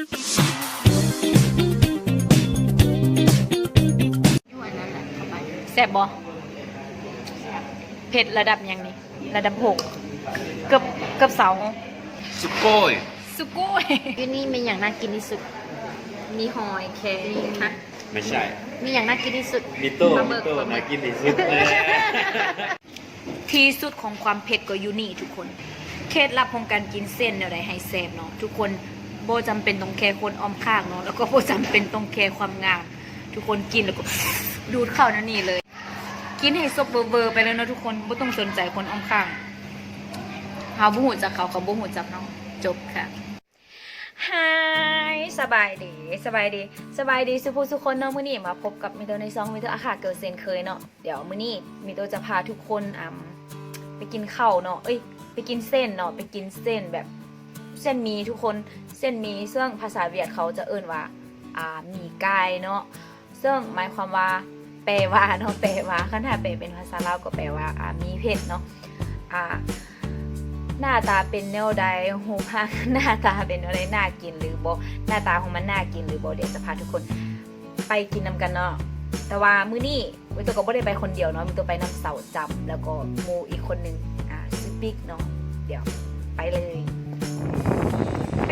ยั่วนั่นแหละเข้าไปแซ่บบ่เผ็ดระดับยังนี่ระดับหกเกือบเกือบเสาสุโก้ยสุโก้ยที่นี่มีอย่างน่ากินที่สุด มีหอยแครงฮะไม่ใช่ มีอย่างน่ากินที่สุดมิโต้ปลาหมิมึกโต้ปลาหมึนากกินที่สุดเลยที่สุดของความเผ็ดก็อยู่นี่ทุกคน เคล็ดลับของการกินเส้นแนวใดให้แซ่บเนาะทุกคน โบจำเป็นต้องแคร์คนอ้อมข้างเนาะแล้วก็โบจำเป็นต้องแคร์ความงาม ทุกคนกินแล้วก็ดูดเข้านั่นนี่เลย กินให้ซบเบอร์เบอร์ไปเลยเนาะทุกคนไม่ต้องสนใจคนอ้อมข้างเฮาบ่หูจักเขาเขาบ่หูจักเนาะจบค่ะฮายสบายดีสบายดี สบายดีสุภูสุคนเนาะมื้อนี้มาพบกับมิโตในซองมิโตอาคาเกิดเซนเคยเนาะเดี๋ยวมื้อนี้มิโตจะพาทุกคนอ่ำไปกินข้าวเนาะเอ้ยไปกินเส้นเนาะไปกินเส้นแบบเส้นมีทุกคน เส้นมีซึ่งภาษาเวียดเขาจะเอิ่นว่าอ่ามีไก่เนาะซึ่งหมายความว่าแปลว่าเนาะแปลว่าคันถ้าแปลเป็นภาษาลาวก็แปลว่าอ่ามีเผ็ดเนาะอ่าหน้าตาเป็นแนวใดหูพาหน้าตาเป็นอะไรน่ากินหรือบ่หน้าตาของมันน่ากินหรือบ่เดี๋ยวจะพาทุกคนไปกินนำกันเนาะแต่ว่ามื้อนี้วิตัวก็บ่ได้ไปคนเดียวเนาะมีตัวไปนำเสาจำแล้วก็มูอีกคนนึงอ่าซื้อปิ๊กเนาะเดี๋ยวไปเลย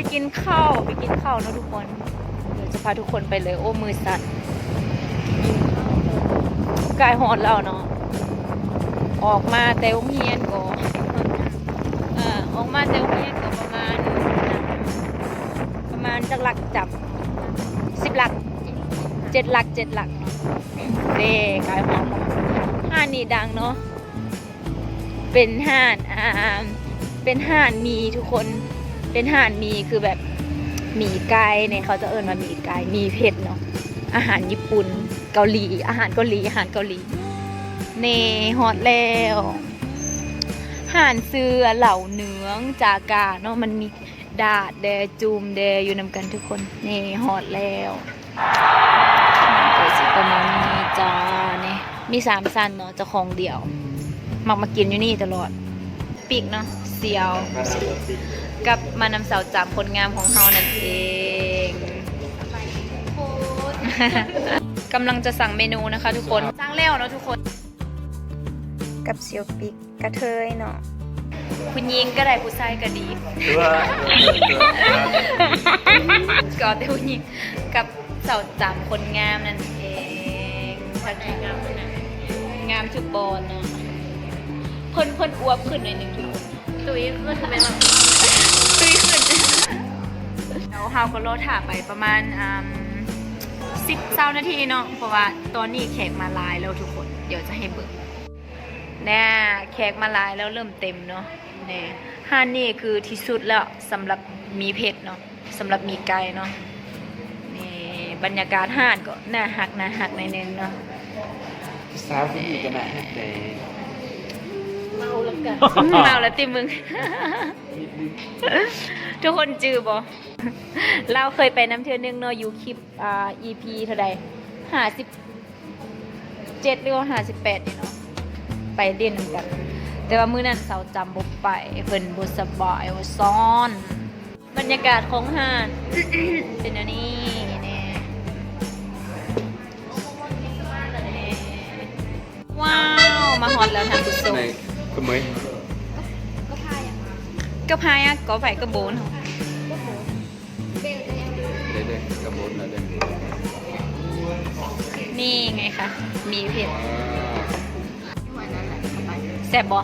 ไปกินข้าวไปกินข้าวนะทุกคนเดี๋ยวจะพาทุกคนไปเลยโอ้มือสั่นกายหอดแล้วเนาะออกมาแต่โรงเรียนก็เออออกมาเซลเมียนก็ประมาณ ประมาณจักหลักจับสิบหลักเจ็ดหลักเจ็ดหลักเนาะเด้กายหอมห้านนี่ดังเนาะเป็นห้านอ่าเป็นห้านมีทุกคน เป็นห้านมีคือแบบหมีไก่เนี่ยเขาจะเอิ้นว่าหมีไก่มีเผ็ดเนาะอาหารญี่ปุ่นเกาหลี อาหารเกาหลีอาหารเกาหลีเน่ฮอตแล้วห่านเสือเหล่าเนื้องจากาเนาะมันมีดาดแดจูมแดอยู่นำกันทุกคนเน่ฮอดแล้วเปิดสิประมาณนี้จ้าเนี่ยมีสามสันเนาะจะของเดี่ยว มักมากินอยู่นี่ตลอดปีกเนาะเสียว กับมานำสาวจามคนงามของเฮานั่นเองกำลังจะสั่งเมนูนะคะ ทุกคนสั่งแล้วเนาะทุกคน กับเซียวปิกกระเทยเนาะคุณยิงก็ได้ผู้ชายก็ดีตัวตัวก็แต่ผู้หญิงกับสาวจำคนงามนั่นเองทักทายงามนะงามทุกบอลเนาะเพิ่นเพิ่นอวบขึ้นหน่อยหนึ่งทุกคนตุ้ยขึ้นไปแบบตุ้ยขึ้น แล้วเฮาก็รอถ่าไปประมาณสิบเานาทีเนาะเพราะว่าตอนนี้แขกมาลายแล้วทุกคน เดี๋ยวจะให้เบิ่งเนี่แขกมาลายแล้วเริ่มเต็มเนาะนี่ห้านนี่คือที่สุดแล้วสำหรับมีเผ็ดเนาะสำหรับมีไก่เนาะนี่บรรยากาศห้านก็น่าหักน่าหักในอยนึงเนาะสาวผู้หญิงก็ได้แต่ เมาแล้วกันมาแล้วติมึง ทุกคนจือบ่เราเคยไปน้ำเที่ยวนึงเนาะอยู่คลิปอ่า EP เท่าใดห้าสิบเจ็ดหรือว่าห้าสิบแปดนี่เนาะไปเรียนนำกัน แต่ว่ามื้อนั้นเสาจำบ่ไปเพิ่นบ่สบายว่าซ้อน บรรยากาศของห้านเป็นอันนี้นี่ว้าว มาฮอตแล้วท่านผู้ชมในขโมยก็พา ยอะก็พายอะก็ไฟก็โบนเหรอก็โหเบลจะยังเด้ๆกระบวนแล้วเด้นี่ไงคะ มีเผ็ดยั่วนั่นแหละเข้าไปแซ่บบ่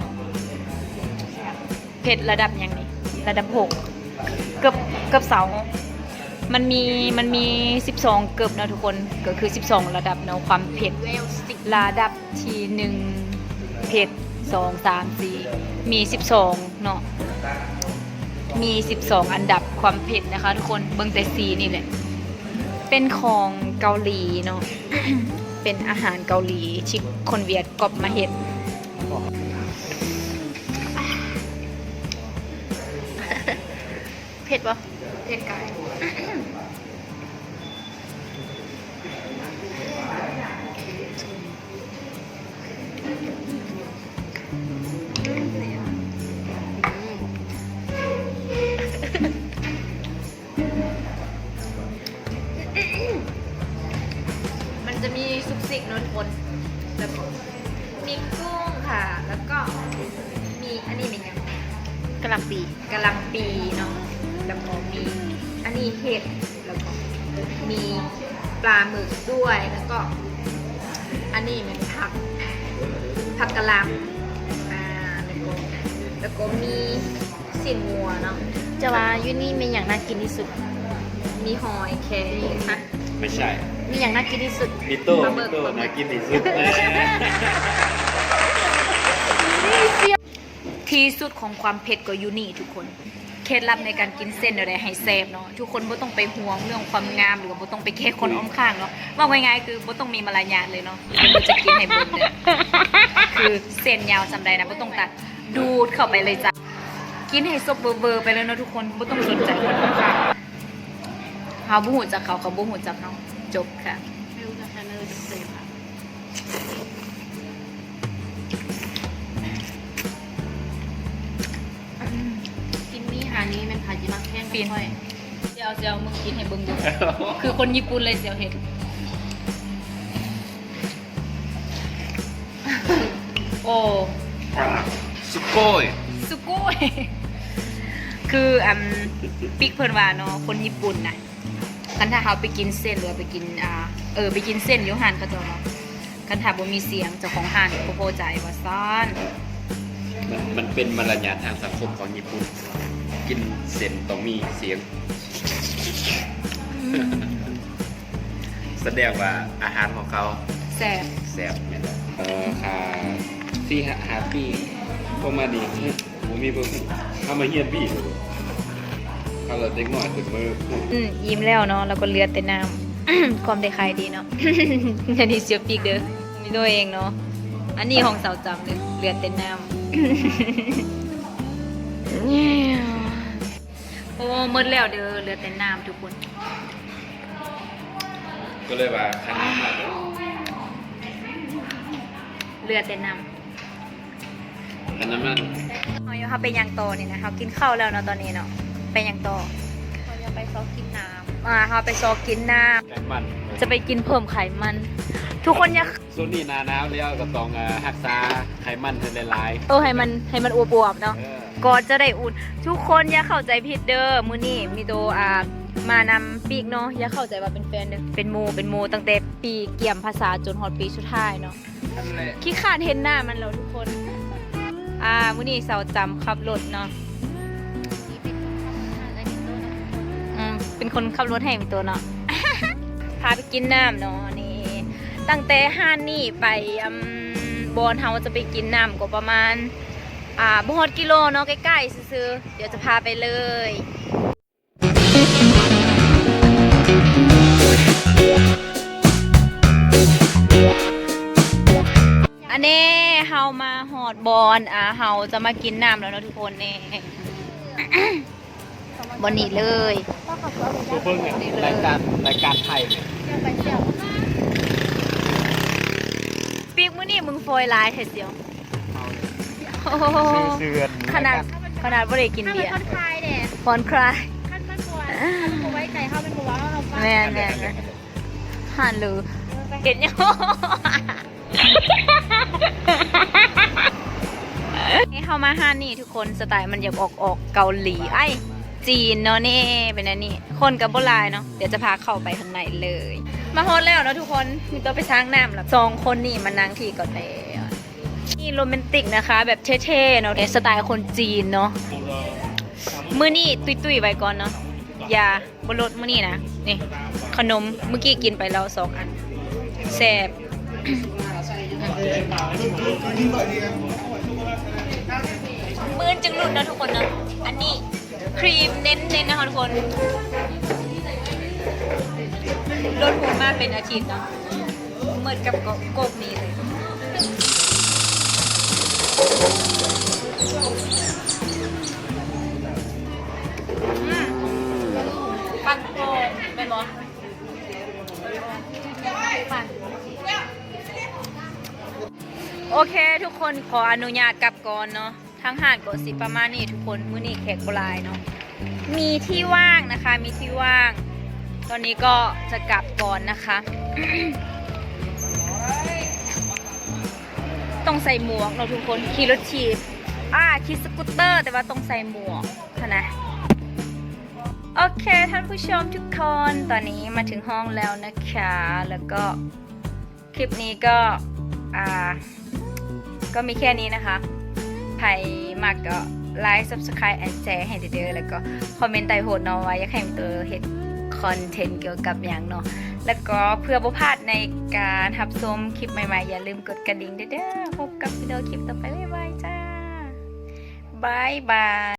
เผ็ดระดับยังนี่ระดับหกเกือบเกือบเสามันมีมันมี 12 เกือบนะทุกคนก็คือ 12 ระดับเนาะความเผ็ดเวลสติกระดับที่หนึ่งเผ็ด สองสามสี่มีสิบสองเนาะมีสิบสองอันดับความเผ็ดนะคะ ทุกคนเบิ่งแต่สีนี่แหละ เป็นของเกาหลีเนาะเป็นอาหารเกาหลีที่คนเวียดกอบมาเห็ดเผ็ดปะเด็กไก่ จะมีซุปซิกนนคนแบบมีกุ้งค่ะ แล้วก็มีอันนี้เป็นยังกระหลำปีกะหล่ำปีเนาะแล้วก็มีอันนี้เห็ดแล้วก็มีปลาหมึกด้วยแล้วก็อันนี้เป็นผักผักกะหล่ำอ่าแล้วก็แล้วก็มีสินงัวเนาะจะว่าอยูนี่มีอย่างน่ากินที่สุด มีหอยแครงค่ะไม่ใช่มีอย่างน่ากินที่สุดมิโต้ปลาหมึมิกโต้ปลาหมึกน่ากินที่สุดที่สุดของความเผ็ดก็อยู่นี่ทุกคน เคล็ดลับในการกินเส้นอะไรให้แซ่บเนาะทุกคนบ่ต้องไปห่วงเรื่องความงามหรือว่าบ่ต้องไปแค่คนอ้อมข้างเนาะว่าง่ายๆคือบ่ต้องมีมารยาทเลยเนาะเดี๋ยวเราจะกินให้เบิ่งเนี่ยคือเส้นยาวจำได้นะบ่ต้องตัดดูดเข้าไปเลยจ้ะกินให้ซบเบอร์ๆไปเลยเนาะทุกคนบ่ต้องสนใจคนอ้อมข้างเฮาบ่ฮู้จักเขาเขาบ่ฮู้จักเฮา จบค่ะไม่รู้จะใช้ไม่รู้จะเซฟค่ะกินมีหานี้เป็นผาจิมักแข้งปีนค่อยเดี๋ยวเดี๋ยวมึงกินให้เบิ่งดูคือคนญี่ปุ่นเลยเสียวเห็ดโอ้สุโก้ยสุโก้ยคืออันปิกเพิ่นว่าเนาะคนญี่ปุ่นน่ะ คันถ้าเขาไปกินเส้นหรือว่าไปกินอ่าเออไปกินเส้นอยูฮานเขาเจ้าเนาะคันถ้าบ่มีเสียงเจ้าของห้านบ่พอใจว่าซ่านมันมันเป็นมารยาททางสังคมของญี่ปุ่น กินเส้นต้องมีเสียง แสดงว่าอาหารของเขาแซ่บแซ่บเนี่ยแหละเออค่ะสี่หาหาปีพวกมาดีผมมีเพิ่มเข้ามาเฮียนพี่เขาเราเด็กหน่อยถึงมืออืมยิ้มแล้วเนาะแล้วก็เลือดแต่น้ำ ความได้ใครดีเนาะ อันนี้เสียปีกเด้อมีตัวเองเนาะอันนี้ของสาวจำเด้อเลือดแต่น้ำ โอ้หมดแล้วเด้อเลือดแต่น้ำทุกคนก็เลยว่าคันมาเลือดแต่น้คันนั้นมันำเอาอยู่เขาไปยังโตอนี่นะเขากินข้าวแล้วเนาะตอนนี้เนาะ ไปยังโตอเขาจะไปซอกกินน้อ่าเขาไปซอกกินน้ไก่มันำจะไปกินเพิ่มไขมัน ทุกคนอยากส่วนนี้หนาหนาวแล้วก็ต้องเอ่อรักษาไขมันให้หลายเออให้มันให้มันอวบๆๆเนาะเออก่อนจะได้อุ่น ทุกคนอย่าเข้าใจผิดเด้อมื้อนี้มีโตอ่ามานำปีกเนาะอย่าเข้าใจว่าเป็นแฟนเด้อเป็นโมเป็นโมตั้งแต่ปีเกี่ยมภาษาจนฮอดปีสุดท้ายเนาะนั่นแหละขี้ขาดเห็นหน้ามันแล้วทุกคน อ่ามื้อนี้เสาจำขับรถเนาะ เป็นคนขับรถให้มีตัวเนาะ พาไปกินน้ำเนาะนี่ ตั้งแต่ห้านนี่ไปบอนเฮาจะไปกินน้ำก็ประมาณ อ่าบอดกิโลเนาะใกล้ๆซื้อเดี๋ยวจะพาไปเลยอันนี้เฮามาหอดบอนอ่าเฮาจะมากินน้ำแล้วเนาะทุกคนเนี่ บอนนี้เลยก็ขับรถไปตัวเบิ้งเนี่ยรายการรายการไทยเนี่ยได้ไปเที่ยวปีกมื้อนี้มึงโฟยลายเถอะเสียวโอ้โหเดือนขนาดขนาดบ่ได้กินถ้าเบีเป็นยร์คนคลายเนี่ยผ่อนคลายขั้นมันกวนขั้นมันไว้ไก่เข้าเป็นบัวเราฟังแม่นแม่นแม่นหันหรือเห็นยังนี่เข้ามาห้านนี่ทุกคนสไตล์มันอยากออกออกเกาหลีไอ้ จีนเนาะนี่เป็นอันนี้คนกับโบราณเนาะเดี๋ยวจะพาเข้าไปข้างในเลย มาโฮสแล้วเนาะทุกคนมีตัวไปช้างน้ำแล้วสองคนนี่มานั่งที่ก่อนแล้วนี่โรแมนติกนะคะ แบบเท่ๆเนาะสไตล์คนจีนเนาะมือนี่ตุยๆไว้ก่อนเนาะอย่าบนรถมือนี่นะนี่ขนมเมื่อกี้กินไปแล้วสองอันแซ่บมื่นจึงหลุดนะทุกคนนะอันนี้ ครีมเน้นๆนะคะทุกคนลดหัวมากเป็นอาทิตย์เนาะเหมือนกับกบนี้เลยปังโกเป็นบอปังโอเคทุกคนขออนุญาตกลับก่อนเนาะ ทั้งหาดกดสิประมาณนี้ทุกคนมื้อนี้แขกบลายเนาะมีที่ว่างนะคะ มีที่ว่าง ตอนนี้ก็จะกลับก่อนนะคะ ต้องใส่หมวกเนาทุกคนขี่รถถีบอ่าขี่สกูตเตอร์ แต่ว่าต้องใส่หมวกค่ะนะโอเคท่านผู้ชมทุกคนตอนนี้มาถึงห้องแล้วนะคะ แล้วก็คลิปนี้ก็อ่าก็มีแค่นี้นะคะ รมากก็ไลค์ subscribe แอนแชร์ให้เด้อๆแล้วก็คอมเมนต์ใต้โพสเนาะว่าอยากให้ตัวเห็ดคอนเทนต์เกี่ยวกับอย่างเนาะแล้วก็เพื่อบ่พลาดในการทับชมคลิปใหม่ๆ อย่าลืมกดกระดิ่งเด้อๆพบกับวิดีโอคลิปต่อไปบ๊ายบายจ้าบายบาย